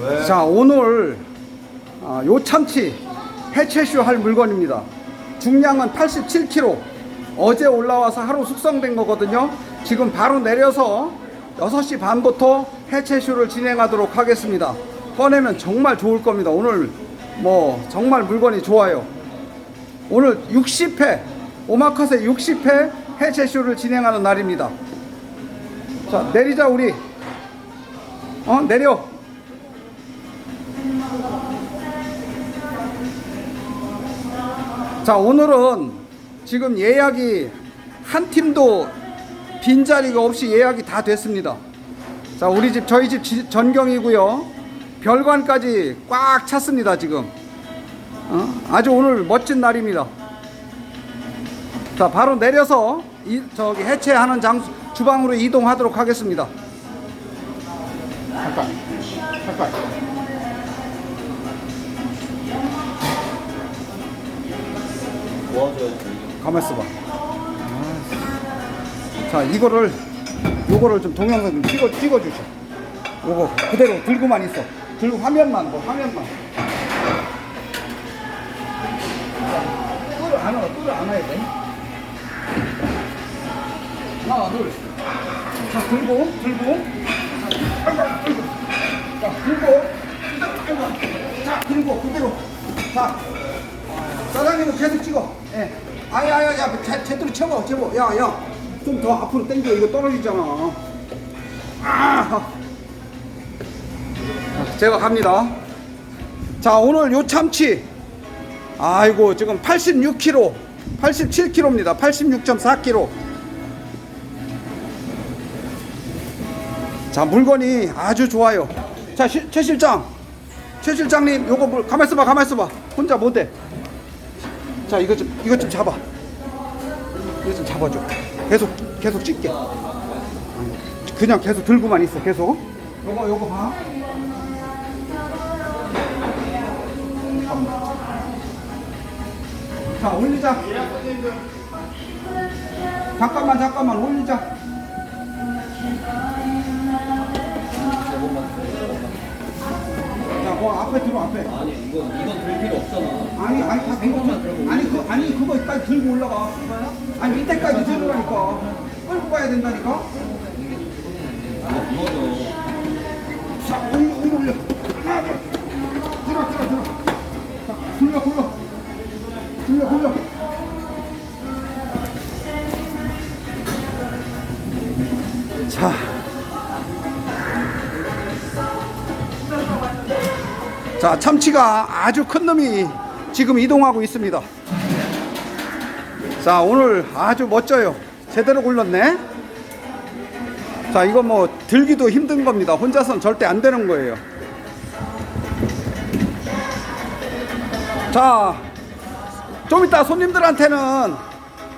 왜? 자 오늘 아, 요 참치 해체쇼 할 물건입니다. 중량은 87kg. 어제 올라와서 하루 숙성된 거거든요. 지금 바로 내려서 6시 반부터 해체쇼를 진행하도록 하겠습니다. 꺼내면 정말 좋을 겁니다. 오늘 뭐 정말 물건이 좋아요. 오늘 60회 오마카세 60회 해체쇼를 진행하는 날입니다. 자 내리자 우리. 어 내려. 자 오늘은 지금 예약이 한 팀도 빈자리가 없이 예약이 다 됐습니다. 자 우리 집 저희 집 지- 전경이고요. 별관까지 꽉 찼습니다 지금. 어? 아주 오늘 멋진 날입니다. 자 바로 내려서 이, 저기 해체하는 장소 주방으로 이동하도록 하겠습니다. 잠깐 잠깐. 가만 있어봐. 자, 이거를, 요거를 좀 동영상 좀 찍어, 찍어주셔. 요거 그대로 들고만 있어. 들고 화면만, 뭐, 화면만. 자, 뿔을 안아, 뿔을 안아야 돼. 하나, 둘. 자, 들고, 들고. 아이고, 아이고. 자, 들고. 자, 들고, 그대로. 자, 사장님은 계속 찍어. 예. 아야, 아야, 야, 제, 제대로 채워, 제보. 야, 야. 좀 더 앞으로 당겨. 이거 떨어지잖아. 아. 자, 제가 갑니다. 자, 오늘 요 참치. 아이고, 지금 86kg, 87kg입니다. 86.4kg. 자, 물건이 아주 좋아요. 자, 시, 최 실장. 최 실장님, 요거 물, 가만 있어 봐, 가만 있어 봐. 혼자 못해. 자 이거 좀 이거 좀 잡아. 이거 좀 잡아줘. 계속 계속 찍게. 그냥 계속 들고만 있어 계속. 요거 요거 봐. 자 올리자. 잠깐만 잠깐만 올리자. 자그 앞에 들어 앞에. 아니 이건 이건 들 필요 없잖아. 아니 아니 다 된거 아니 그 아니 그거까지 들고 올라가. 아니 밑에까지 들어가니까. 끌고 가야 된다니까. 자 올려 올려. 올려 들어 들어 들어. 자 굴려 굴려 굴려 굴려 자. 자, 참치가 아주 큰 놈이 지금 이동하고 있습니다. 자, 오늘 아주 멋져요. 제대로 굴렀네. 자, 이거 뭐 들기도 힘든 겁니다. 혼자서는 절대 안 되는 거예요. 자, 좀 이따 손님들한테는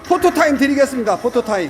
포토타임 드리겠습니다. 포토타임.